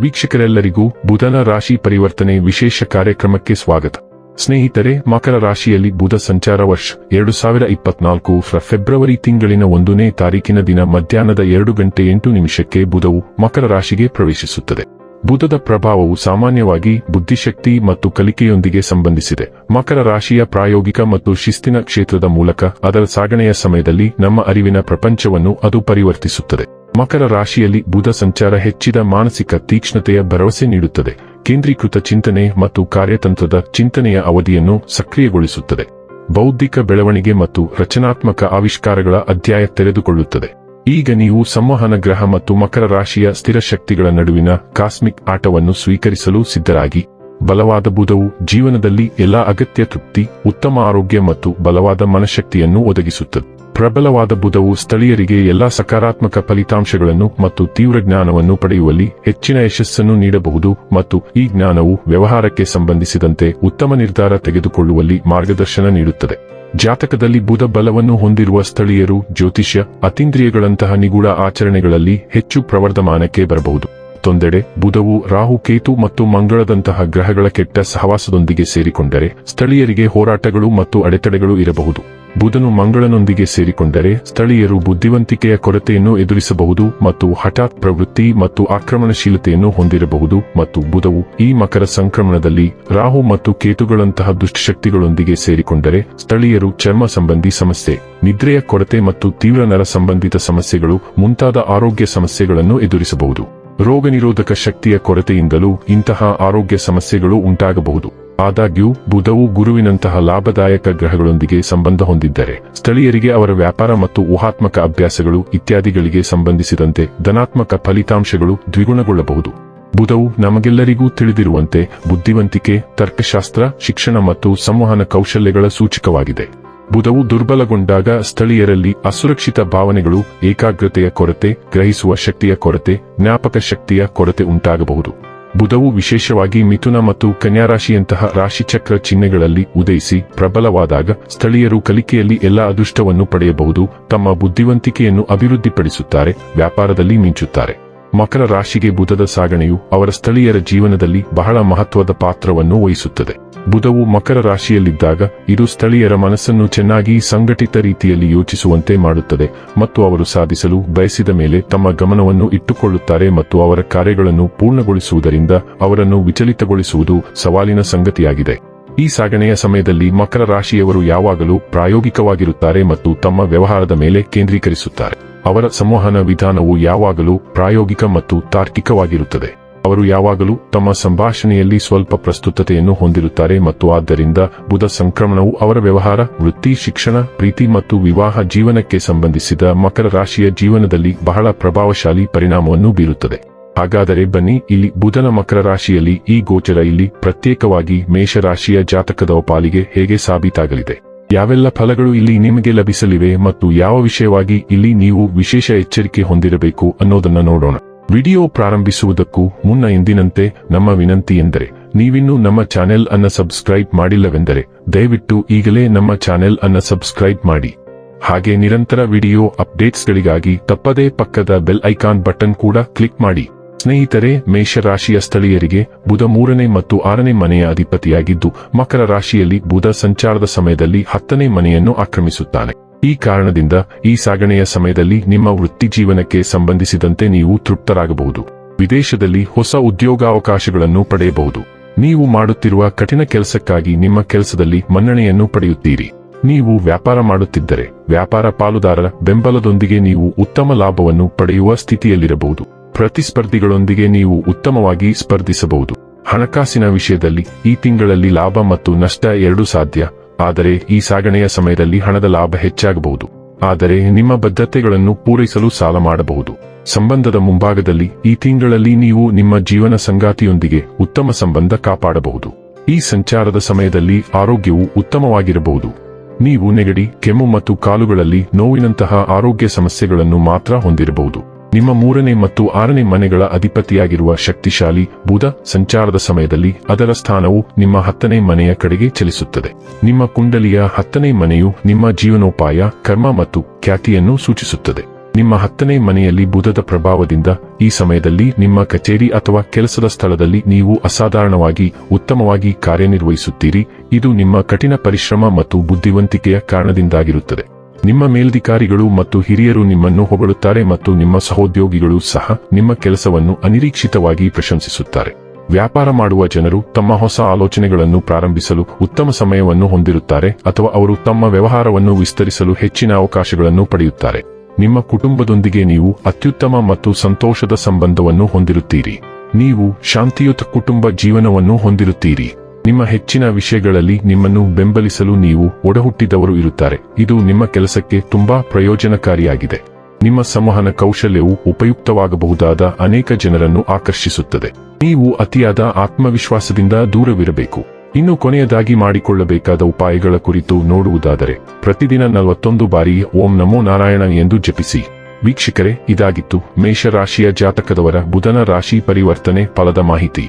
ವೀಕ್ಷಕರೆಲ್ಲರಿಗೂ ಬುಧನ ರಾಶಿ ಪರಿವರ್ತನೆ ವಿಶೇಷ ಕಾರ್ಯಕ್ರಮಕ್ಕೆ ಸ್ವಾಗತ. ಸ್ನೇಹಿತರೆ, ಮಕರ ರಾಶಿಯಲ್ಲಿ ಬುಧ ಸಂಚಾರ ವರ್ಷ ಎರಡು ಸಾವಿರ ಇಪ್ಪತ್ನಾಲ್ಕು ಫೆಬ್ರವರಿ ತಿಂಗಳಿನ ಒಂದನೇ ತಾರೀಕಿನ ದಿನ ಮಧ್ಯಾಹ್ನದ ಎರಡು ಗಂಟೆ ಎಂಟು ನಿಮಿಷಕ್ಕೆ ಬುಧವು ಮಕರ ರಾಶಿಗೆ ಪ್ರವೇಶಿಸುತ್ತದೆ. ಬುಧದ ಪ್ರಭಾವವು ಸಾಮಾನ್ಯವಾಗಿ ಬುದ್ಧಿಶಕ್ತಿ ಮತ್ತು ಕಲಿಕೆಯೊಂದಿಗೆ ಸಂಬಂಧಿಸಿದೆ. ಮಕರ ರಾಶಿಯ ಪ್ರಾಯೋಗಿಕ ಮತ್ತು ಶಿಸ್ತಿನ ಕ್ಷೇತ್ರದ ಮೂಲಕ ಅದರ ಸಾಗಣೆಯ ಸಮಯದಲ್ಲಿ ನಮ್ಮ ಅರಿವಿನ ಪ್ರಪಂಚವನ್ನು ಅದು ಪರಿವರ್ತಿಸುತ್ತದೆ. ಮಕರ ರಾಶಿಯಲ್ಲಿ ಬುಧ ಸಂಚಾರ ಹೆಚ್ಚಿದ ಮಾನಸಿಕ ತೀಕ್ಷ್ಣತೆಯ ಭರವಸೆ ನೀಡುತ್ತದೆ. ಕೇಂದ್ರೀಕೃತ ಚಿಂತನೆ ಮತ್ತು ಕಾರ್ಯತಂತ್ರದ ಚಿಂತನೆಯ ಅವಧಿಯನ್ನು ಸಕ್ರಿಯಗೊಳಿಸುತ್ತದೆ. ಬೌದ್ಧಿಕ ಬೆಳವಣಿಗೆ ಮತ್ತು ರಚನಾತ್ಮಕ ಆವಿಷ್ಕಾರಗಳ ಅಧ್ಯಾಯ ತೆರೆದುಕೊಳ್ಳುತ್ತದೆ. ಈಗ ನೀವು ಸಂವಹನ ಗ್ರಹ ಮತ್ತು ಮಕರ ರಾಶಿಯ ಸ್ಥಿರ ಶಕ್ತಿಗಳ ನಡುವಿನ ಕಾಸ್ಮಿಕ್ ಆಟವನ್ನು ಸ್ವೀಕರಿಸಲು ಸಿದ್ಧರಾಗಿ. ಬಲವಾದ ಬುಧವು ಜೀವನದಲ್ಲಿ ಎಲ್ಲಾ ಅಗತ್ಯ ತೃಪ್ತಿ, ಉತ್ತಮ ಆರೋಗ್ಯ ಮತ್ತು ಬಲವಾದ ಮನಶಕ್ತಿಯನ್ನು ಒದಗಿಸುತ್ತದೆ. ಪ್ರಬಲವಾದ ಬುಧವು ಸ್ಥಳೀಯರಿಗೆ ಎಲ್ಲಾ ಸಕಾರಾತ್ಮಕ ಫಲಿತಾಂಶಗಳನ್ನು ಮತ್ತು ತೀವ್ರ ಜ್ಞಾನವನ್ನು ಪಡೆಯುವಲ್ಲಿ ಹೆಚ್ಚಿನ ಯಶಸ್ಸನ್ನು ನೀಡಬಹುದು ಮತ್ತು ಈ ಜ್ಞಾನವು ವ್ಯವಹಾರಕ್ಕೆ ಸಂಬಂಧಿಸಿದಂತೆ ಉತ್ತಮ ನಿರ್ಧಾರ ತೆಗೆದುಕೊಳ್ಳುವಲ್ಲಿ ಮಾರ್ಗದರ್ಶನ ನೀಡುತ್ತದೆ. ಜಾತಕದಲ್ಲಿ ಬುಧ ಬಲವನ್ನು ಹೊಂದಿರುವ ಸ್ಥಳೀಯರು, ಜ್ಯೋತಿಷ್ಯ, ಅತೀಂದ್ರಿಯಗಳಂತಹ ನಿಗೂಢ ಆಚರಣೆಗಳಲ್ಲಿ ಹೆಚ್ಚು ಪ್ರವರ್ಧಮಾನಕ್ಕೆ ಬರಬಹುದು. ಮತ್ತೊಂದೆಡೆ ಬುಧವು ರಾಹು, ಕೇತು ಮತ್ತು ಮಂಗಳದಂತಹ ಗ್ರಹಗಳ ಕೆಟ್ಟ ಸಹವಾಸದೊಂದಿಗೆ ಸೇರಿಕೊಂಡರೆ ಸ್ಥಳೀಯರಿಗೆ ಹೋರಾಟಗಳು ಮತ್ತು ಅಡೆತಡೆಗಳು ಇರಬಹುದು. ಬುಧನು ಮಂಗಳನೊಂದಿಗೆ ಸೇರಿಕೊಂಡರೆ ಸ್ಥಳೀಯರು ಬುದ್ಧಿವಂತಿಕೆಯ ಕೊರತೆಯನ್ನು ಎದುರಿಸಬಹುದು ಮತ್ತು ಹಠಾತ್ ಪ್ರವೃತ್ತಿ ಮತ್ತು ಆಕ್ರಮಣಶೀಲತೆಯನ್ನು ಹೊಂದಿರಬಹುದು ಮತ್ತು ಬುಧವು ಈ ಮಕರ ಸಂಕ್ರಮಣದಲ್ಲಿ ರಾಹು ಮತ್ತು ಕೇತುಗಳಂತಹ ದುಷ್ಟಶಕ್ತಿಗಳೊಂದಿಗೆ ಸೇರಿಕೊಂಡರೆ ಸ್ಥಳೀಯರು ಚರ್ಮ ಸಂಬಂಧಿ ಸಮಸ್ಯೆ, ನಿದ್ರೆಯ ಕೊರತೆ ಮತ್ತು ತೀವ್ರ ನರ ಸಂಬಂಧಿತ ಸಮಸ್ಯೆಗಳು ಮುಂತಾದ ಆರೋಗ್ಯ ಸಮಸ್ಯೆಗಳನ್ನು ಎದುರಿಸಬಹುದು. ರೋಗ ನಿರೋಧಕ ಶಕ್ತಿಯ ಕೊರತೆಯಿಂದಲೂ ಇಂತಹ ಆರೋಗ್ಯ ಸಮಸ್ಯೆಗಳು ಉಂಟಾಗಬಹುದು. ಆದಾಗ್ಯೂ, ಬುಧವು ಗುರುವಿನಂತಹ ಲಾಭದಾಯಕ ಗ್ರಹಗಳೊಂದಿಗೆ ಸಂಬಂಧ ಹೊಂದಿದ್ದರೆ, ಸ್ಥಳೀಯರಿಗೆ ಅವರ ವ್ಯಾಪಾರ ಮತ್ತು ಊಹಾತ್ಮಕ ಅಭ್ಯಾಸಗಳು ಇತ್ಯಾದಿಗಳಿಗೆ ಸಂಬಂಧಿಸಿದಂತೆ ಧನಾತ್ಮಕ ಫಲಿತಾಂಶಗಳು ದ್ವಿಗುಣಗೊಳ್ಳಬಹುದು. ಬುಧವು ನಮಗೆಲ್ಲರಿಗೂ ತಿಳಿದಿರುವಂತೆ ಬುದ್ಧಿವಂತಿಕೆ, ತರ್ಕಶಾಸ್ತ್ರ, ಶಿಕ್ಷಣ ಮತ್ತು ಸಂವಹನ ಕೌಶಲ್ಯಗಳ ಸೂಚಕವಾಗಿದೆ. ಬುಧವು ದುರ್ಬಲಗೊಂಡಾಗ ಸ್ಥಳೀಯರಲ್ಲಿ ಅಸುರಕ್ಷಿತ ಭಾವನೆಗಳು, ಏಕಾಗ್ರತೆಯ ಕೊರತೆ, ಗ್ರಹಿಸುವ ಶಕ್ತಿಯ ಕೊರತೆ, ಜ್ಞಾಪಕ ಶಕ್ತಿಯ ಕೊರತೆ ಉಂಟಾಗಬಹುದು. ಬುಧವು ವಿಶೇಷವಾಗಿ ಮಿಥುನ ಮತ್ತು ಕನ್ಯಾರಾಶಿಯಂತಹ ರಾಶಿಚಕ್ರ ಚಿಹ್ನೆಗಳಲ್ಲಿ ಉದಯಿಸಿ ಪ್ರಬಲವಾದಾಗ ಸ್ಥಳೀಯರು ಕಲಿಕೆಯಲ್ಲಿ ಎಲ್ಲ ಅದೃಷ್ಟವನ್ನು ಪಡೆಯಬಹುದು, ತಮ್ಮ ಬುದ್ಧಿವಂತಿಕೆಯನ್ನು ಅಭಿವೃದ್ಧಿಪಡಿಸುತ್ತಾರೆ, ವ್ಯಾಪಾರದಲ್ಲಿ ಮಿಂಚುತ್ತಾರೆ. ಮಕರ ರಾಶಿಗೆ ಬುಧದ ಸಾಗಣೆಯು ಅವರ ಸ್ಥಳೀಯರ ಜೀವನದಲ್ಲಿ ಬಹಳ ಮಹತ್ವದ ಪಾತ್ರವನ್ನು ವಹಿಸುತ್ತದೆ. ಬುಧವು ಮಕರ ರಾಶಿಯಲ್ಲಿದ್ದಾಗ, ಇದು ಸ್ಥಳೀಯರ ಮನಸ್ಸನ್ನು ಚೆನ್ನಾಗಿ ಸಂಘಟಿತ ರೀತಿಯಲ್ಲಿ ಯೋಚಿಸುವಂತೆ ಮಾಡುತ್ತದೆ ಮತ್ತು ಅವರು ಸಾಧಿಸಲು ಬಯಸಿದ ಮೇಲೆ ತಮ್ಮ ಗಮನವನ್ನು ಇಟ್ಟುಕೊಳ್ಳುತ್ತಾರೆ ಮತ್ತು ಅವರ ಕಾರ್ಯಗಳನ್ನು ಪೂರ್ಣಗೊಳಿಸುವುದರಿಂದ ಅವರನ್ನು ವಿಚಲಿತಗೊಳಿಸುವುದು ಸವಾಲಿನ ಸಂಗತಿಯಾಗಿದೆ. ಈ ಸಾಗಣೆಯ ಸಮಯದಲ್ಲಿ ಮಕರ ರಾಶಿಯವರು ಯಾವಾಗಲೂ ಪ್ರಾಯೋಗಿಕವಾಗಿರುತ್ತಾರೆ ಮತ್ತು ತಮ್ಮ ವ್ಯವಹಾರದ ಮೇಲೆ ಕೇಂದ್ರೀಕರಿಸುತ್ತಾರೆ. ಅವರ ಸಂವಹನ ವಿಧಾನವು ಯಾವಾಗಲೂ ಪ್ರಾಯೋಗಿಕ ಮತ್ತು ತಾರ್ಕಿಕವಾಗಿರುತ್ತದೆ. ಅವರು ಯಾವಾಗಲೂ ತಮ್ಮ ಸಂಭಾಷಣೆಯಲ್ಲಿ ಸ್ವಲ್ಪ ಪ್ರಸ್ತುತತೆಯನ್ನು ಹೊಂದಿರುತ್ತಾರೆ ಮತ್ತು ಆದ್ದರಿಂದ ಬುಧ ಸಂಕ್ರಮಣವು ಅವರ ವ್ಯವಹಾರ, ವೃತ್ತಿ, ಶಿಕ್ಷಣ, ಪ್ರೀತಿ ಮತ್ತು ವಿವಾಹ ಜೀವನಕ್ಕೆ ಸಂಬಂಧಿಸಿದ ಮಕರ ರಾಶಿಯ ಜೀವನದಲ್ಲಿ ಬಹಳ ಪ್ರಭಾವಶಾಲಿ ಪರಿಣಾಮವನ್ನು ಬೀರುತ್ತದೆ. ಹಾಗಾದರೆ ಬನ್ನಿ, ಇಲ್ಲಿ ಬುಧನ ಮಕರ ರಾಶಿಯಲ್ಲಿ ಈ ಗೋಚರ ಇಲ್ಲಿ ಪ್ರತ್ಯೇಕವಾಗಿ ಮೇಷರಾಶಿಯ ಜಾತಕದ ಪಾಲಿಗೆ ಹೇಗೆ ಸಾಬೀತಾಗಲಿದೆ? ಯಾವೆಲ್ಲ ಫಲಗಳು ಇಲ್ಲಿ ನಿಮಗೆ ಲಭಿಸಲಿವೆ ಮತ್ತು ಯಾವ ವಿಷಯವಾಗಿ ಇಲ್ಲಿ ನೀವು ವಿಶೇಷ ಎಚ್ಚರಿಕೆ ಹೊಂದಿರಬೇಕು ಅನ್ನೋದನ್ನ ನೋಡೋಣ. ವಿಡಿಯೋ ಪ್ರಾರಂಭಿಸುವುದಕ್ಕೂ ಮುನ್ನ ಎಂದಿನಂತೆ ನಮ್ಮ ವಿನಂತಿ ಎಂದರೆ, ನೀವಿನ್ನೂ ನಮ್ಮ ಚಾನೆಲ್ ಅನ್ನ ಸಬ್ಸ್ಕ್ರೈಬ್ ಮಾಡಿಲ್ಲವೆಂದರೆ, ದಯವಿಟ್ಟು ಈಗಲೇ ನಮ್ಮ ಚಾನೆಲ್ ಅನ್ನ ಸಬ್ಸ್ಕ್ರೈಬ್ ಮಾಡಿ. ಹಾಗೆ ನಿರಂತರ ವಿಡಿಯೋ ಅಪ್ಡೇಟ್ಸ್ಗಳಿಗಾಗಿ ತಪ್ಪದೇ ಪಕ್ಕದ ಬೆಲ್ ಐಕಾನ್ ಬಟನ್ ಕೂಡ ಕ್ಲಿಕ್ ಮಾಡಿ. ಸ್ನೇಹಿತರೆ, ಮೇಷರಾಶಿಯ ಸ್ಥಳೀಯರಿಗೆ ಬುಧ ಮೂರನೇ ಮತ್ತು ಆರನೇ ಮನೆಯ ಅಧಿಪತಿಯಾಗಿದ್ದು, ಮಕರ ರಾಶಿಯಲ್ಲಿ ಬುಧ ಸಂಚಾರದ ಸಮಯದಲ್ಲಿ ಹತ್ತನೇ ಮನೆಯನ್ನು ಆಕ್ರಮಿಸುತ್ತಾನೆ. ಈ ಕಾರಣದಿಂದ ಈ ಸಾಗಣೆಯ ಸಮಯದಲ್ಲಿ ನಿಮ್ಮ ವೃತ್ತಿ ಜೀವನಕ್ಕೆ ಸಂಬಂಧಿಸಿದಂತೆ ನೀವು ತೃಪ್ತರಾಗಬಹುದು. ವಿದೇಶದಲ್ಲಿ ಹೊಸ ಉದ್ಯೋಗಾವಕಾಶಗಳನ್ನು ಪಡೆಯಬಹುದು. ನೀವು ಮಾಡುತ್ತಿರುವ ಕಠಿಣ ಕೆಲಸಕ್ಕಾಗಿ ನಿಮ್ಮ ಕೆಲಸದಲ್ಲಿ ಮನ್ನಣೆಯನ್ನು ಪಡೆಯುತ್ತೀರಿ. ನೀವು ವ್ಯಾಪಾರ ಮಾಡುತ್ತಿದ್ದರೆ ವ್ಯಾಪಾರ ಪಾಲುದಾರರ ಬೆಂಬಲದೊಂದಿಗೆ ನೀವು ಉತ್ತಮ ಲಾಭವನ್ನು ಪಡೆಯುವ ಸ್ಥಿತಿಯಲ್ಲಿರಬಹುದು. ಪ್ರತಿಸ್ಪರ್ಧಿಗಳೊಂದಿಗೆ ನೀವು ಉತ್ತಮವಾಗಿ ಸ್ಪರ್ಧಿಸಬಹುದು. ಹಣಕಾಸಿನ ವಿಷಯದಲ್ಲಿ ಈ ತಿಂಗಳಲ್ಲಿ ಲಾಭ ಮತ್ತು ನಷ್ಟ ಎರಡೂ ಸಾಧ್ಯ. ಆದರೆ ಈ ಸಾಗಣೆಯ ಸಮಯದಲ್ಲಿ ಹಣದ ಲಾಭ ಹೆಚ್ಚಾಗಬಹುದು. ಆದರೆ ನಿಮ್ಮ ಬದ್ಧತೆಗಳನ್ನು ಪೂರೈಸಲು ಸಾಲ ಮಾಡಬಹುದು. ಸಂಬಂಧದ ಮುಂಭಾಗದಲ್ಲಿ ಈ ತಿಂಗಳಲ್ಲಿ ನೀವು ನಿಮ್ಮ ಜೀವನ ಸಂಗಾತಿಯೊಂದಿಗೆ ಉತ್ತಮ ಸಂಬಂಧ ಕಾಪಾಡಬಹುದು. ಈ ಸಂಚಾರದ ಸಮಯದಲ್ಲಿ ಆರೋಗ್ಯವು ಉತ್ತಮವಾಗಿರಬಹುದು. ನೀವು ನೆಗಡಿ, ಕೆಮ್ಮು ಮತ್ತು ಕಾಲುಗಳಲ್ಲಿ ನೋವಿನಂತಹ ಆರೋಗ್ಯ ಸಮಸ್ಯೆಗಳನ್ನು ಮಾತ್ರ ಹೊಂದಿರಬಹುದು. ನಿಮ್ಮ ಮೂರನೇ ಮತ್ತು ಆರನೇ ಮನೆಗಳ ಅಧಿಪತಿಯಾಗಿರುವ ಶಕ್ತಿಶಾಲಿ ಬುಧ ಸಂಚಾರದ ಸಮಯದಲ್ಲಿ ಅದರ ಸ್ಥಾನವು ನಿಮ್ಮ ಹತ್ತನೇ ಮನೆಯ ಕಡೆಗೆ ಚಲಿಸುತ್ತದೆ. ನಿಮ್ಮ ಕುಂಡಲಿಯ ಹತ್ತನೇ ಮನೆಯು ನಿಮ್ಮ ಜೀವನೋಪಾಯ, ಕರ್ಮ ಮತ್ತು ಖ್ಯಾತಿಯನ್ನು ಸೂಚಿಸುತ್ತದೆ. ನಿಮ್ಮ ಹತ್ತನೇ ಮನೆಯಲ್ಲಿ ಬುಧದ ಪ್ರಭಾವದಿಂದ ಈ ಸಮಯದಲ್ಲಿ ನಿಮ್ಮ ಕಚೇರಿ ಅಥವಾ ಕೆಲಸದ ಸ್ಥಳದಲ್ಲಿ ನೀವು ಅಸಾಧಾರಣವಾಗಿ, ಉತ್ತಮವಾಗಿ ಕಾರ್ಯನಿರ್ವಹಿಸುತ್ತೀರಿ. ಇದು ನಿಮ್ಮ ಕಠಿಣ ಪರಿಶ್ರಮ ಮತ್ತು ಬುದ್ಧಿವಂತಿಕೆಯ ಕಾರಣದಿಂದಾಗಿರುತ್ತದೆ. ನಿಮ್ಮ ಮೇಲ್ಧಿಕಾರಿಗಳು ಮತ್ತು ಹಿರಿಯರು ನಿಮ್ಮನ್ನು ಹೊಗಳುತ್ತಾರೆ ಮತ್ತು ನಿಮ್ಮ ಸಹೋದ್ಯೋಗಿಗಳು ಸಹ ನಿಮ್ಮ ಕೆಲಸವನ್ನು ಅನಿರೀಕ್ಷಿತವಾಗಿ ಪ್ರಶಂಸಿಸುತ್ತಾರೆ. ವ್ಯಾಪಾರ ಮಾಡುವ ಜನರು ತಮ್ಮ ಹೊಸ ಆಲೋಚನೆಗಳನ್ನು ಪ್ರಾರಂಭಿಸಲು ಉತ್ತಮ ಸಮಯವನ್ನು ಹೊಂದಿರುತ್ತಾರೆ ಅಥವಾ ಅವರು ತಮ್ಮ ವ್ಯವಹಾರವನ್ನು ವಿಸ್ತರಿಸಲು ಹೆಚ್ಚಿನ ಅವಕಾಶಗಳನ್ನು ಪಡೆಯುತ್ತಾರೆ. ನಿಮ್ಮ ಕುಟುಂಬದೊಂದಿಗೆ ನೀವು ಅತ್ಯುತ್ತಮ ಮತ್ತು ಸಂತೋಷದ ಸಂಬಂಧವನ್ನು ಹೊಂದಿರುತ್ತೀರಿ. ನೀವು ಶಾಂತಿಯುತ ಕುಟುಂಬ ಜೀವನವನ್ನು ಹೊಂದಿರುತ್ತೀರಿ. ನಿಮ್ಮ ಹೆಚ್ಚಿನ ವಿಷಯಗಳಲ್ಲಿ ನಿಮ್ಮನ್ನು ಬೆಂಬಲಿಸಲು ನೀವು ಒಡಹುಟ್ಟಿದವರು ಇರುತ್ತಾರೆ. ಇದು ನಿಮ್ಮ ಕೆಲಸಕ್ಕೆ ತುಂಬಾ ಪ್ರಯೋಜನಕಾರಿಯಾಗಿದೆ. ನಿಮ್ಮ ಸಂವಹನ ಕೌಶಲ್ಯವು ಉಪಯುಕ್ತವಾಗಬಹುದಾದ ಅನೇಕ ಜನರನ್ನು ಆಕರ್ಷಿಸುತ್ತದೆ. ನೀವು ಅತಿಯಾದ ಆತ್ಮವಿಶ್ವಾಸದಿಂದ ದೂರವಿರಬೇಕು. ಇನ್ನು ಕೊನೆಯದಾಗಿ ಮಾಡಿಕೊಳ್ಳಬೇಕಾದ ಉಪಾಯಗಳ ಕುರಿತು ನೋಡುವುದಾದರೆ, ಪ್ರತಿದಿನ ನಲವತ್ತೊಂದು ಬಾರಿ ಓಂ ನಮೋ ನಾರಾಯಣ ಎಂದು ಜಪಿಸಿ. ವೀಕ್ಷಕರೇ, ಇದಾಗಿತ್ತು ಮೇಷರಾಶಿಯ ಜಾತಕದವರ ಬುಧನ ರಾಶಿ ಪರಿವರ್ತನೆ ಫಲದ ಮಾಹಿತಿ.